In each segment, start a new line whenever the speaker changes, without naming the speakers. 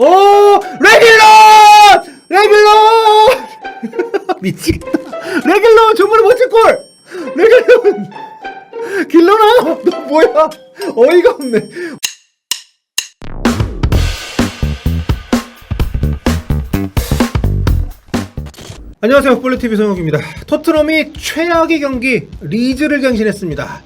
오 레길론 레길론 미치겠다 레길론 정말 멋진 골 레길론 길러나 너 뭐야? 어이가 없네. 안녕하세요. 풋볼TV 송혁입니다. 토트넘이 최악의 경기 리즈를 갱신했습니다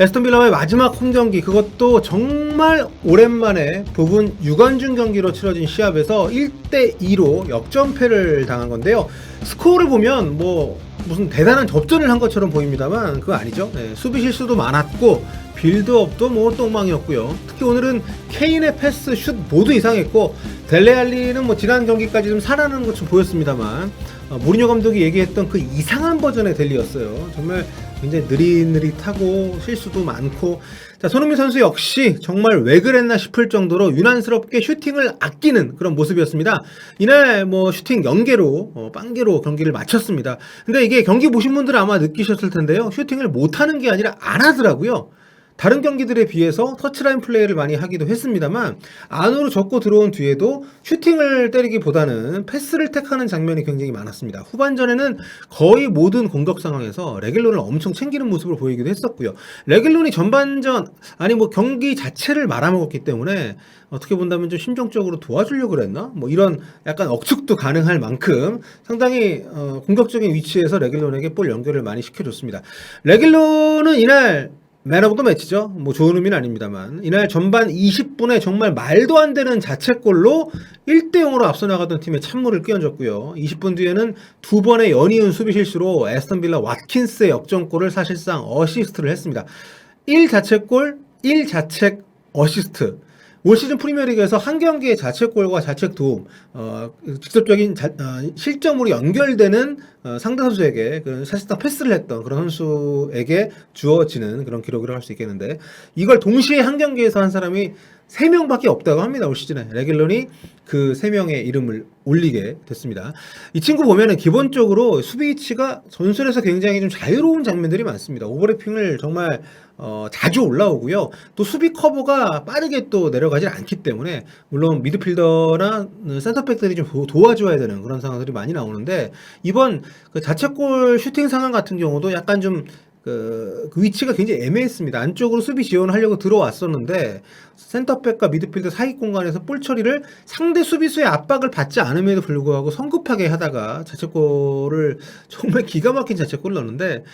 에스턴 빌라와의 마지막 홈 경기 그것도 정말 오랜만에 부분 유관중 경기로 치러진 시합에서 1대 2로 역전패를 당한 건데요. 스코어를 보면 뭐 무슨 대단한 접전을 한 것처럼 보입니다만 그거 아니죠. 네, 수비 실수도 많았고 빌드업도 뭐 똥망이었고요. 특히 오늘은 케인의 패스 슛 모두 이상했고 델레알리는 뭐 지난 경기까지 좀 살아나는 것좀 보였습니다만 어, 모리뉴 감독이 얘기했던 그 이상한 버전의 델리였어요. 정말 굉장히 느릿느릿하고 실수도 많고 자 손흥민 선수 역시 정말 왜 그랬나 싶을 정도로 유난스럽게 슈팅을 아끼는 그런 모습이었습니다. 이날 뭐 슈팅 연계로 어, 빵개로 경기를 마쳤습니다. 근데 이게 경기 보신 분들은 아마 느끼셨을 텐데요. 슈팅을 못하는 게 아니라 안 하더라고요. 다른 경기들에 비해서 터치라인 플레이를 많이 하기도 했습니다만 안으로 접고 들어온 뒤에도 슈팅을 때리기보다는 패스를 택하는 장면이 굉장히 많았습니다. 후반전에는 거의 모든 공격 상황에서 레길론을 엄청 챙기는 모습을 보이기도 했었고요. 레길론이 전반전 아니 뭐 경기 자체를 말아먹었기 때문에 어떻게 본다면 좀 심정적으로 도와주려고 그랬나? 뭐 이런 약간 억측도 가능할 만큼 상당히 어, 공격적인 위치에서 레길론에게 볼 연결을 많이 시켜줬습니다. 레길론은 이날 맨 오브 더 매치죠. 뭐 좋은 의미는 아닙니다만 이날 전반 20분에 정말 말도 안 되는 자책골로 1대 0으로 앞서 나가던 팀의 찬물을 끼얹었고요. 20분 뒤에는 두 번의 연이은 수비 실수로 에스턴 빌라 왓킨스의 역전골을 사실상 어시스트를 했습니다. 1 자책골, 1 자책 어시스트. 올 시즌 프리미어리그에서 한 경기의 자책골과 자책 도움, 어, 직접적인 자- 어, 실점으로 연결되는 어, 상대 선수에게 그 사실상 패스를 했던 그런 선수에게 주어지는 그런 기록이라고 할 수 있겠는데 이걸 동시에 한 경기에서 한 사람이 세 명밖에 없다고 합니다 올 시즌에 레길런이 그 세 명의 이름을 올리게 됐습니다. 이 친구 보면은 기본적으로 수비 위치가 전술에서 굉장히 좀 자유로운 장면들이 많습니다. 오버래핑을 정말 어, 자주 올라오고요. 또 수비 커버가 빠르게 또 내려가질 않기 때문에 물론 미드필더나 센터백들이 좀 도- 도와줘야 되는 그런 상황들이 많이 나오는데 이번 그 자책골 슈팅 상황 같은 경우도 약간 좀 그, 그 위치가 굉장히 애매했습니다. 안쪽으로 수비 지원을 하려고 들어왔었는데 센터백과 미드필더 사이 공간에서 볼 처리를 상대 수비수의 압박을 받지 않음에도 불구하고 성급하게 하다가 자책골을 정말 기가 막힌 자책골을 넣었는데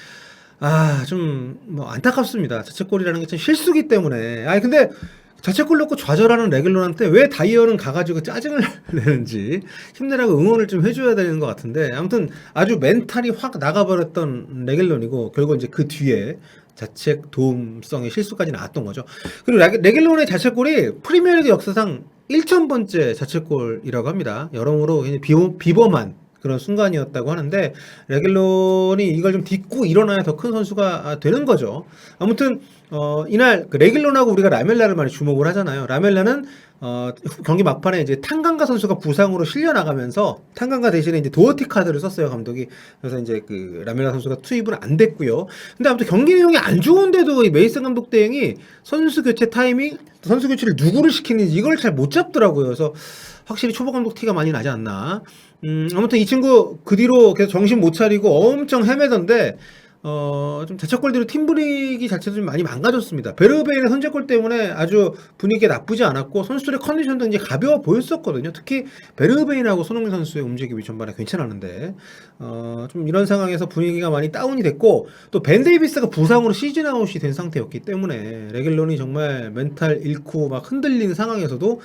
아, 좀, 뭐, 안타깝습니다. 자책골이라는 게 참 실수기 때문에. 아, 근데, 자책골 넣고 좌절하는 레글론한테 왜 다이어는 가가지고 짜증을 내는지 힘내라고 응원을 좀 해줘야 되는 것 같은데 아무튼 아주 멘탈이 확 나가버렸던 레글론이고 결국 이제 그 뒤에 자책 도움성의 실수까지 나왔던 거죠. 그리고 레- 레글론의 자책골이 프리미어리그 역사상 1,000번째 자책골이라고 합니다. 여러모로 비범, 비범한 그런 순간이었다고 하는데 레길론이 이걸 좀 딛고 일어나야 더 큰 선수가 아, 되는 거죠. 아무튼 어, 이날 그 레길론하고 우리가 라멜라를 많이 주목을 하잖아요. 라멜라는 어, 경기 막판에 이제 탄강가 선수가 부상으로 실려 나가면서 탄강가 대신에 이제 도어티 카드를 썼어요 감독이. 그래서 이제 그 라멜라 선수가 투입은 안 됐고요. 근데 아무튼 경기 내용이 안 좋은데도 이 메이슨 감독 대행이 선수 교체 타이밍, 선수 교체를 누구를 시키는지 이걸 잘 못 잡더라고요. 그래서 확실히 초보 감독 티가 많이 나지 않나. 음, 아무튼 이 친구 그 뒤로 계속 정신 못 차리고 엄청 헤매던데, 어, 좀 뒤로 팀 분위기 자체도 좀 많이 망가졌습니다. 베르베인의 선제골 때문에 아주 분위기가 나쁘지 않았고, 선수들의 컨디션도 이제 가벼워 보였었거든요. 특히 베르베인하고 손흥민 선수의 움직임이 전반에 괜찮았는데, 어, 좀 이런 상황에서 분위기가 많이 다운이 됐고, 또 벤 데이비스가 부상으로 시즌 아웃이 된 상태였기 때문에, 레길론이 정말 멘탈 잃고 막 흔들리는 상황에서도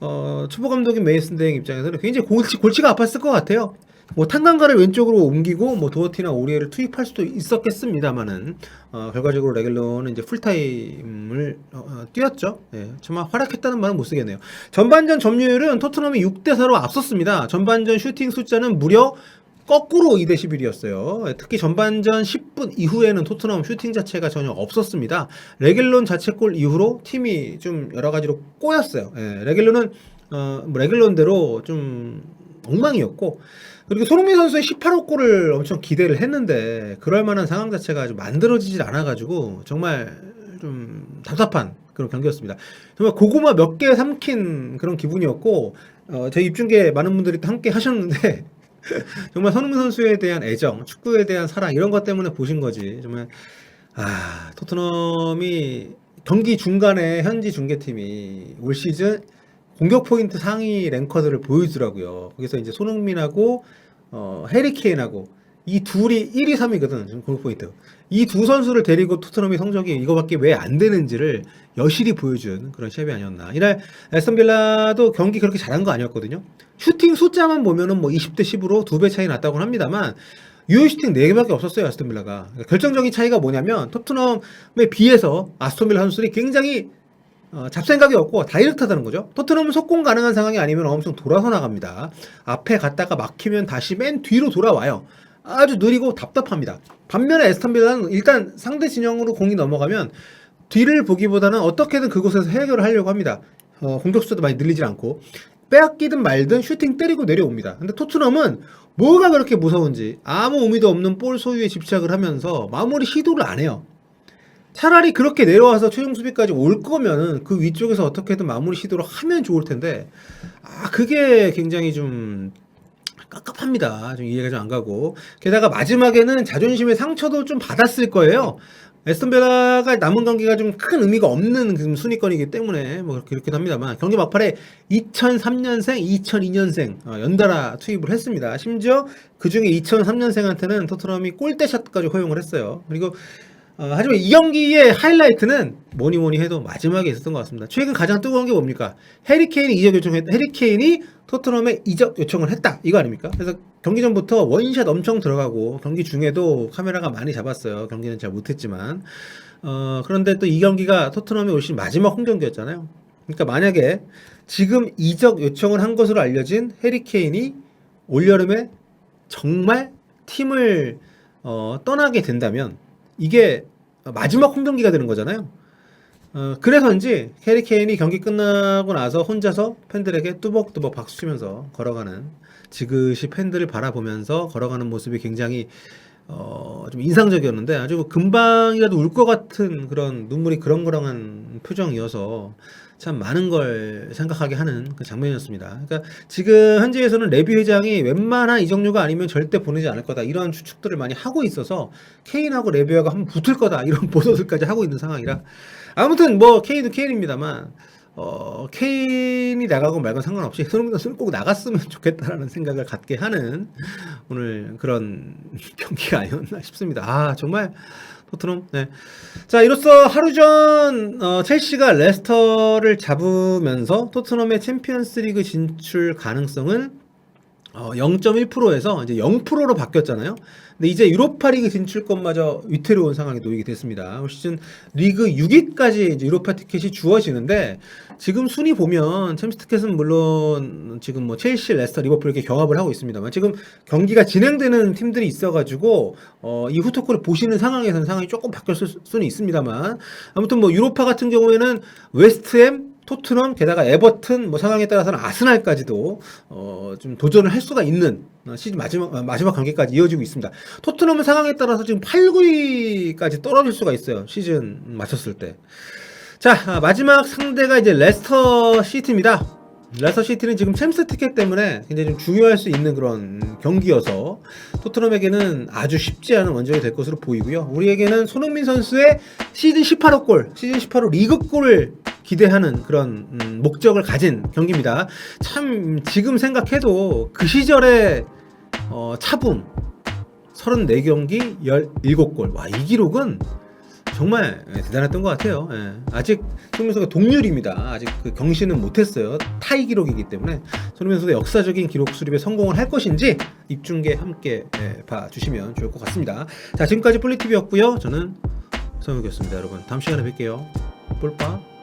어, 초보 감독인 메이슨 대행 입장에서는 굉장히 골치, 골치가 아팠을 것 같아요. 뭐 탄강가를 왼쪽으로 옮기고 뭐 도어티나 오리에를 투입할 수도 있었겠습니다만은 어, 결과적으로 레길론은 이제 풀타임을 어, 어, 뛰었죠. 예, 정말 활약했다는 말은 못 쓰겠네요. 전반전 점유율은 토트넘이 6대 4로 앞섰습니다. 전반전 슈팅 숫자는 무려 거꾸로 2대 11이었어요. 특히 전반전 10분 이후에는 토트넘 슈팅 자체가 전혀 없었습니다. 레길론 자책골 이후로 팀이 좀 여러 가지로 꼬였어요. 예, 레길론은 어, 뭐 레길론대로 좀 엉망이었고 그리고 손흥민 선수의 18호 골을 엄청 기대를 했는데 그럴 만한 상황 자체가 아주 만들어지질 않아가지고 정말 좀 답답한 그런 경기였습니다. 정말 고구마 몇 개 삼킨 그런 기분이었고 어, 저희 입중계 많은 분들이 또 함께 하셨는데 정말 손흥민 선수에 대한 애정, 축구에 대한 사랑 이런 것 때문에 보신 거지. 정말 아 토트넘이 경기 중간에 현지 중계팀이 올 시즌 공격 포인트 상위 랭커들을 보여주더라고요. 거기서 이제 손흥민하고 어, 해리케인하고 이 둘이 1위, 3위거든 지금 공격 포인트. 이 두 선수를 데리고 토트넘이 성적이 이거밖에 왜 안 되는지를 여실히 보여준 그런 시합이 아니었나. 이날 에스턴 빌라도 경기 그렇게 잘한 거 아니었거든요. 슈팅 숫자만 보면은 뭐 20대 10으로 두 배 차이 났다고는 합니다만 유효 슈팅 4개밖에 없었어요 아스톤 빌라가 그러니까 결정적인 차이가 뭐냐면 토트넘에 비해서 아스톤 빌라 선수들이 굉장히 어, 잡생각이 없고 다이렉트하다는 거죠. 토트넘은 속공 가능한 상황이 아니면 엄청 돌아서 나갑니다. 앞에 갔다가 막히면 다시 맨 뒤로 돌아와요. 아주 느리고 답답합니다. 반면에 에스턴 빌라는 일단 상대 진영으로 공이 넘어가면 뒤를 보기보다는 어떻게든 그곳에서 해결을 하려고 합니다. 어, 공격 수도 많이 늘리질 않고 빼앗기든 말든 슈팅 때리고 내려옵니다. 근데 토트넘은 뭐가 그렇게 무서운지 아무 의미도 없는 볼 소유에 집착을 하면서 마무리 시도를 안 해요. 차라리 그렇게 내려와서 최종 수비까지 올 거면은 그 위쪽에서 어떻게든 마무리 시도를 하면 좋을 텐데 아 그게 굉장히 좀 깝깝합니다. 좀 이해가 좀 안 가고 게다가 마지막에는 자존심의 상처도 좀 받았을 거예요. 에스턴 벨라가 남은 경기가 좀 큰 의미가 없는 그 순위권이기 때문에 뭐 그렇게 이렇게 합니다만 경기 막판에 2003년생, 2002년생 어, 연달아 투입을 했습니다. 심지어 그 중에 2003년생한테는 토트넘이 골대샷까지 허용을 했어요. 그리고 어, 하지만 이 경기의 하이라이트는 뭐니 뭐니 해도 마지막에 있었던 것 같습니다. 최근 가장 뜨거운 게 뭡니까? 해리케인이 이적 요청했다. 해리케인이 토트넘에 이적 요청을 했다. 이거 아닙니까? 그래서 경기 전부터 원샷 엄청 들어가고 경기 중에도 카메라가 많이 잡았어요. 경기는 잘 못했지만 어, 그런데 또 이 경기가 토트넘이 올 시즌 마지막 홈 경기였잖아요. 그러니까 만약에 지금 이적 요청을 한 것으로 알려진 해리케인이 올여름에 정말 팀을 어, 떠나게 된다면 이게 마지막 홈 경기가 되는 거잖아요. 어, 그래서인지 해리 케인이 경기 끝나고 나서 혼자서 팬들에게 뚜벅뚜벅 박수 치면서 걸어가는 지그시 팬들을 바라보면서 걸어가는 모습이 굉장히 어, 좀 인상적이었는데 아주 금방이라도 울 것 같은 그런 눈물이 그렁그렁한 표정이어서 참 많은 걸 생각하게 하는 그 장면이었습니다. 그러니까 지금 현지에서는 레비 회장이 웬만한 이적료가 아니면 절대 보내지 않을 거다 이런 추측들을 많이 하고 있어서 케인하고 레비아가 한번 붙을 거다 이런 보도들까지 하고 있는 상황이라 아무튼 뭐 케인은 케인입니다만 어, 케인이 나가고 말고 상관없이 손흥민 선수는 꼭 나갔으면 좋겠다라는 생각을 갖게 하는 오늘 그런 경기가 아니었나 싶습니다. 아 정말 토트넘. 네. 자 이로써 하루 전 어, 첼시가 레스터를 잡으면서 토트넘의 챔피언스리그 진출 가능성은 어, 0.1%에서 이제 0%로 바뀌었잖아요. 근데 이제 유로파 리그 진출권마저 위태로운 상황에 놓이게 됐습니다. 올 시즌 리그 6위까지 이제 유로파 티켓이 주어지는데 지금 순위 보면 챔스 티켓은 물론 지금 뭐 첼시, 레스터, 리버풀 이렇게 경합을 하고 있습니다만 지금 경기가 진행되는 팀들이 있어가지고 어, 이 후토크를 보시는 상황에서는 상황이 조금 바뀌었을 수는 있습니다만 아무튼 뭐 유로파 같은 경우에는 웨스트햄 토트넘 게다가 에버튼 뭐 상황에 따라서는 아스날까지도 어 좀 도전을 할 수가 있는 어, 시즌 마지막 아, 마지막 경기까지 이어지고 있습니다. 토트넘은 상황에 따라서 지금 8, 9위까지 떨어질 수가 있어요. 시즌 마쳤을 때. 자 아, 마지막 상대가 이제 레스터 시티입니다. 레스터 시티는 지금 챔스 티켓 때문에 굉장히 좀 중요할 수 있는 그런 경기여서 토트넘에게는 아주 쉽지 않은 원정이 될 것으로 보이고요. 우리에게는 손흥민 선수의 시즌 18호 골, 시즌 18호 리그 골을 기대하는 그런 음, 목적을 가진 경기입니다. 참 지금 생각해도 그 시절의 어, 차붐 34경기 17골. 와, 이 기록은 정말 예, 대단했던 것 같아요. 예. 아직 손흥민 선수가 동률입니다. 아직 그 경신은 못했어요. 타이 기록이기 때문에 손흥민 선수가 역사적인 기록 수립에 성공을 할 것인지 입중계 함께 예, 봐주시면 좋을 것 같습니다. 자 지금까지 폴리티비였고요. 저는 성욱이었습니다. 여러분 다음 시간에 뵐게요. 뿔빠.